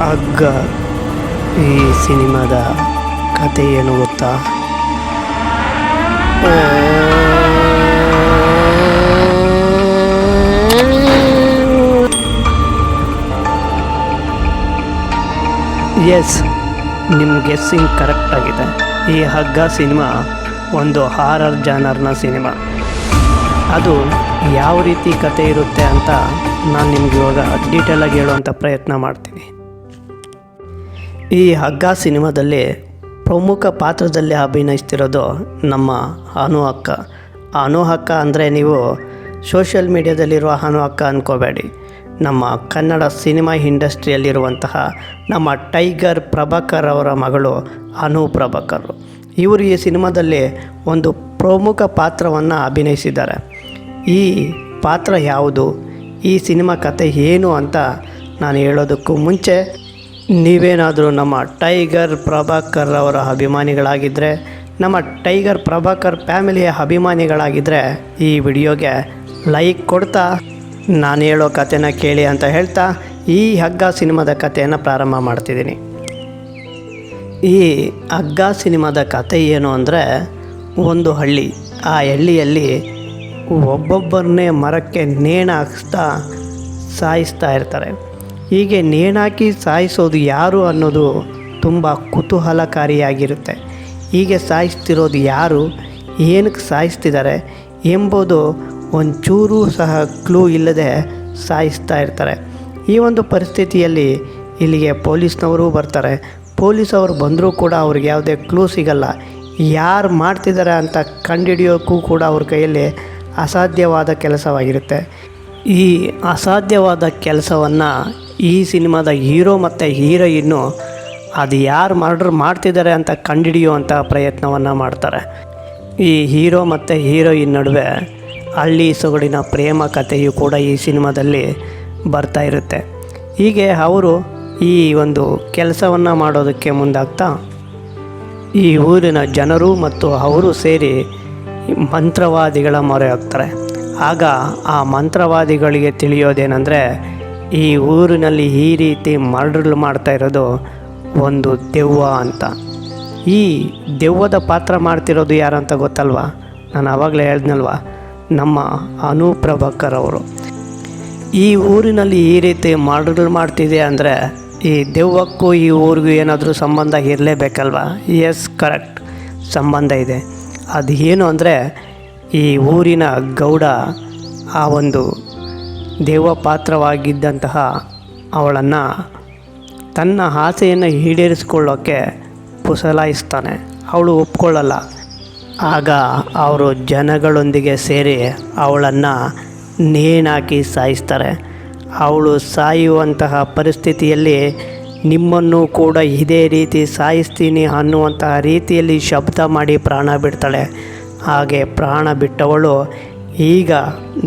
ಹಗ್ಗ ಈ ಸಿನಿಮಾದ ಕತೆ ಏನು ಗೊತ್ತಾ? ಎಸ್ ನಿಮ್ಮ ಗೆಸ್ಸಿಂಗ್ ಕರೆಕ್ಟ್ ಆಗಿದೆ. ಈ ಹಗ್ಗ ಸಿನಿಮಾ ಒಂದು ಹಾರರ್ ಜಾನರ್ನ ಸಿನಿಮಾ. ಅದು ಯಾವ ರೀತಿ ಕತೆ ಇರುತ್ತೆ ಅಂತ ನಾನು ನಿಮ್ಗೆ ಇವಾಗ ಡೀಟೇಲಾಗಿ ಹೇಳುವಂಥ ಪ್ರಯತ್ನ ಮಾಡ್ತೀನಿ. ಈ ಹಗ್ಗ ಸಿನಿಮಾದಲ್ಲಿ ಪ್ರಮುಖ ಪಾತ್ರದಲ್ಲಿ ಅಭಿನಯಿಸ್ತಿರೋದು ನಮ್ಮ ಅನು ಅಕ್ಕ. ಅನು ಅಕ್ಕ ಅಂದರೆ ನೀವು ಸೋಷಿಯಲ್ ಮೀಡ್ಯಾದಲ್ಲಿರುವ ಅನು ಅಕ್ಕ ಅಂದ್ಕೋಬೇಡಿ ನಮ್ಮ ಕನ್ನಡ ಸಿನಿಮಾ ಇಂಡಸ್ಟ್ರಿಯಲ್ಲಿರುವಂತಹ ನಮ್ಮ ಟೈಗರ್ ಪ್ರಭಾಕರ್ ಅವರ ಮಗಳು ಅನು ಪ್ರಭಾಕರ್. ಇವರು ಈ ಸಿನಿಮಾದಲ್ಲಿ ಒಂದು ಪ್ರಮುಖ ಪಾತ್ರವನ್ನು ಅಭಿನಯಿಸಿದ್ದಾರೆ. ಈ ಪಾತ್ರ ಯಾವುದು? ಈ ಸಿನಿಮಾ ಕತೆ ಏನು ಅಂತ ನಾನು ಹೇಳೋದಕ್ಕೂ ಮುಂಚೆ ನೀವೇನಾದರೂ ನಮ್ಮ ಟೈಗರ್ ಪ್ರಭಾಕರ್ ಅವರ ಅಭಿಮಾನಿಗಳಾಗಿದ್ದರೆ ನಮ್ಮ ಟೈಗರ್ ಪ್ರಭಾಕರ್ ಫ್ಯಾಮಿಲಿಯ ಅಭಿಮಾನಿಗಳಾಗಿದ್ದರೆ ಈ ವಿಡಿಯೋಗೆ ಲೈಕ್ ಕೊಡ್ತಾ, ನಾನು ಹೇಳೋ ಕಥೆನ ಕೇಳಿ ಅಂತ ಹೇಳ್ತಾ, ಈ ಹಗ್ಗ ಸಿನಿಮಾದ ಕಥೆಯನ್ನು ಪ್ರಾರಂಭ ಮಾಡ್ತಿದ್ದೀನಿ. ಈ ಹಗ್ಗ ಸಿನಿಮಾದ ಕತೆ ಏನು ಅಂದರೆ, ಒಂದು ಹಳ್ಳಿ, ಆ ಹಳ್ಳಿಯಲ್ಲಿ ಒಬ್ಬೊಬ್ಬರನ್ನೇ ಮರಕ್ಕೆ ನೇಣ ಹಾಕಿಸ್ತಾ ಸಾಯಿಸ್ತಾ ಇರ್ತಾರೆ. ಹೀಗೆ ನೇಣಾಕಿ ಸಾಯಿಸೋದು ಯಾರು ಅನ್ನೋದು ತುಂಬ ಕುತೂಹಲಕಾರಿಯಾಗಿರುತ್ತೆ. ಹೀಗೆ ಸಾಯಿಸ್ತಿರೋದು ಯಾರು, ಏನಕ್ಕೆ ಸಾಯಿಸ್ತಿದ್ದಾರೆ ಎಂಬುದು ಒಂಚೂರು ಸಹ ಕ್ಲೂ ಇಲ್ಲದೆ ಸಾಯಿಸ್ತಾ ಇರ್ತಾರೆ. ಈ ಒಂದು ಪರಿಸ್ಥಿತಿಯಲ್ಲಿ ಇಲ್ಲಿಗೆ ಪೊಲೀಸ್ನವರು ಬರ್ತಾರೆ. ಪೊಲೀಸ್ ಅವರು ಬಂದರೂ ಕೂಡ ಅವ್ರಿಗೆ ಯಾವುದೇ ಕ್ಲೂ ಸಿಗಲ್ಲ. ಯಾರು ಮಾಡ್ತಿದ್ದಾರೆ ಅಂತ ಕಂಡುಹಿಡಿಯೋಕ್ಕೂ ಕೂಡ ಅವ್ರ ಕೈಯಲ್ಲಿ ಅಸಾಧ್ಯವಾದ ಕೆಲಸವಾಗಿರುತ್ತೆ. ಈ ಅಸಾಧ್ಯವಾದ ಕೆಲಸವನ್ನು ಈ ಸಿನಿಮಾದ ಹೀರೋ ಮತ್ತು ಹೀರೋಯಿನ್ನು ಅದು ಯಾರು ಮರ್ಡರ್ ಮಾಡ್ತಿದ್ದಾರೆ ಅಂತ ಕಂಡುಹಿಡಿಯುವಂಥ ಪ್ರಯತ್ನವನ್ನು ಮಾಡ್ತಾರೆ. ಈ ಹೀರೋ ಮತ್ತು ಹೀರೋಯಿನ್ ನಡುವೆ ಹಳ್ಳಿ ಸೊಗಡಿನ ಪ್ರೇಮ ಕಥೆಯು ಕೂಡ ಈ ಸಿನಿಮಾದಲ್ಲಿ ಬರ್ತಾ ಇರುತ್ತೆ. ಹೀಗೆ ಅವರು ಈ ಒಂದು ಕೆಲಸವನ್ನು ಮಾಡೋದಕ್ಕೆ ಮುಂದಾಗ್ತಾ ಈ ಊರಿನ ಜನರು ಮತ್ತು ಅವರು ಸೇರಿ ಮಂತ್ರವಾದಿಗಳ ಮೊರೆ ಹೋಗ್ತಾರೆ ಆಗ ಆ ಮಂತ್ರವಾದಿಗಳಿಗೆ ತಿಳಿಯೋದೇನೆಂದರೆ ಈ ಊರಿನಲ್ಲಿ ಈ ರೀತಿ ಮರ್ಡರ್ ಮಾಡ್ತಾ ಇರೋದು ಒಂದು ದೆವ್ವ ಅಂತ. ಈ ದೆವ್ವದ ಪಾತ್ರ ಮಾಡ್ತಿರೋದು ಯಾರು ಅಂತ ಗೊತ್ತಲ್ವಾ? ನಾನು ಆವಾಗಲೇ ಹೇಳ್ದಲ್ವ ನಮ್ಮ ಅನು ಪ್ರಭಾಕರ್ ಅವರು. ಈ ಊರಿನಲ್ಲಿ ಈ ರೀತಿ ಮರ್ಡರ್ ಮಾಡ್ತಿದೆ ಅಂದರೆ ಈ ದೆವ್ವಕ್ಕೂ ಈ ಊರಿಗೂ ಏನಾದರೂ ಸಂಬಂಧ ಇರಲೇಬೇಕಲ್ವಾ? ಎಸ್ ಕರೆಕ್ಟ್ ಸಂಬಂಧ ಇದೆ. ಅದು ಏನು ಅಂದರೆ ಈ ಊರಿನ ಗೌಡ ಆ ಒಂದು ದೆವ್ವ ಪಾತ್ರವಾಗಿದ್ದಂತಹ ಅವಳನ್ನು ತನ್ನ ಆಸೆಯನ್ನು ಈಡೇರಿಸಿಕೊಳ್ಳೋಕ್ಕೆ ಪುಸಲಾಯಿಸ್ತಾನೆ. ಅವಳು ಒಪ್ಕೊಳ್ಳಲ್ಲ. ಆಗ ಅವರು ಜನಗಳೊಂದಿಗೆ ಸೇರಿ ಅವಳನ್ನು ನೇಣಾಕಿ ಸಾಯಿಸ್ತಾರೆ. ಅವಳು ಸಾಯುವಂತಹ ಪರಿಸ್ಥಿತಿಯಲ್ಲಿ ನಿಮ್ಮನ್ನು ಕೂಡ ಇದೇ ರೀತಿ ಸಾಯಿಸ್ತೀನಿ ಅನ್ನುವಂತಹ ರೀತಿಯಲ್ಲಿ ಶಬ್ದ ಮಾಡಿ ಪ್ರಾಣ ಬಿಡ್ತಾಳೆ. ಹಾಗೆ ಪ್ರಾಣ ಬಿಟ್ಟವಳು ಈಗ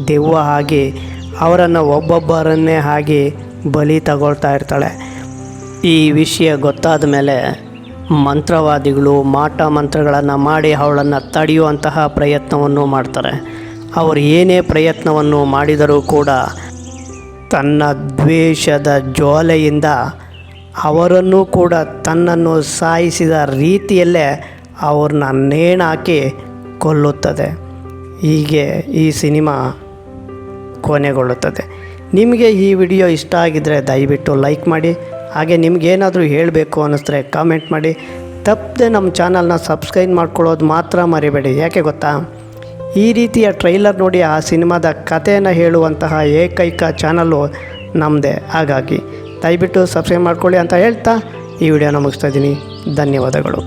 ದೆವ್ವ ಆಗಿ ಅವರನ್ನು ಒಬ್ಬೊಬ್ಬರನ್ನೇ ಆಗಿ ಬಲಿ ತಗೊಳ್ತಾ ಇರ್ತಾಳೆ. ಈ ವಿಷಯ ಗೊತ್ತಾದ ಮೇಲೆ ಮಂತ್ರವಾದಿಗಳು ಮಾಟ ಮಂತ್ರಗಳನ್ನು ಮಾಡಿ ಅವಳನ್ನು ತಡೆಯುವಂತಹ ಪ್ರಯತ್ನವನ್ನು ಮಾಡ್ತಾರೆ. ಅವರು ಏನೇ ಪ್ರಯತ್ನವನ್ನು ಮಾಡಿದರೂ ಕೂಡ ತನ್ನ ದ್ವೇಷದ ಜ್ವಾಲೆಯಿಂದ ಅವರನ್ನು ಕೂಡ ತನ್ನನ್ನು ಸಾಯಿಸಿದ ರೀತಿಯಲ್ಲೇ ಅವ್ರನ್ನ ನೇಣಾಕಿ ಕೊಲ್ಲುತ್ತದೆ. ಹೀಗೆ ಈ ಸಿನಿಮಾ ಕೊನೆಗೊಳ್ಳುತ್ತದೆ. ನಿಮಗೆ ಈ ವಿಡಿಯೋ ಇಷ್ಟ ಆಗಿದ್ದರೆ ದಯವಿಟ್ಟು ಲೈಕ್ ಮಾಡಿ, ಹಾಗೆ ನಿಮಗೇನಾದರೂ ಹೇಳಬೇಕು ಅನ್ನಿಸ್ತರೆ ಕಾಮೆಂಟ್ ಮಾಡಿ. ತಪ್ಪದೆ ನಮ್ಮ ಚಾನಲ್ನ ಸಬ್ಸ್ಕ್ರೈಬ್ ಮಾಡ್ಕೊಳ್ಳೋದು ಮಾತ್ರ ಮರಿಬೇಡಿ, ಯಾಕೆ ಗೊತ್ತಾ? ಈ ರೀತಿಯ ಟ್ರೈಲರ್ ನೋಡಿ ಆ ಸಿನಿಮಾದ ಕಥೆಯನ್ನು ಹೇಳುವಂತಹ ಏಕೈಕ ಚಾನಲ್ಲು ನಮ್ಮದೇ ಹಾಗಾಗಿ ದಯವಿಟ್ಟು ಸಬ್ಸ್ಕ್ರೈಬ್ ಮಾಡ್ಕೊಳ್ಳಿ ಅಂತ ಹೇಳ್ತಾ ಈ ವಿಡಿಯೋನ ಮುಗಿಸ್ತಾ ಇದ್ದೀನಿ. ಧನ್ಯವಾದಗಳು.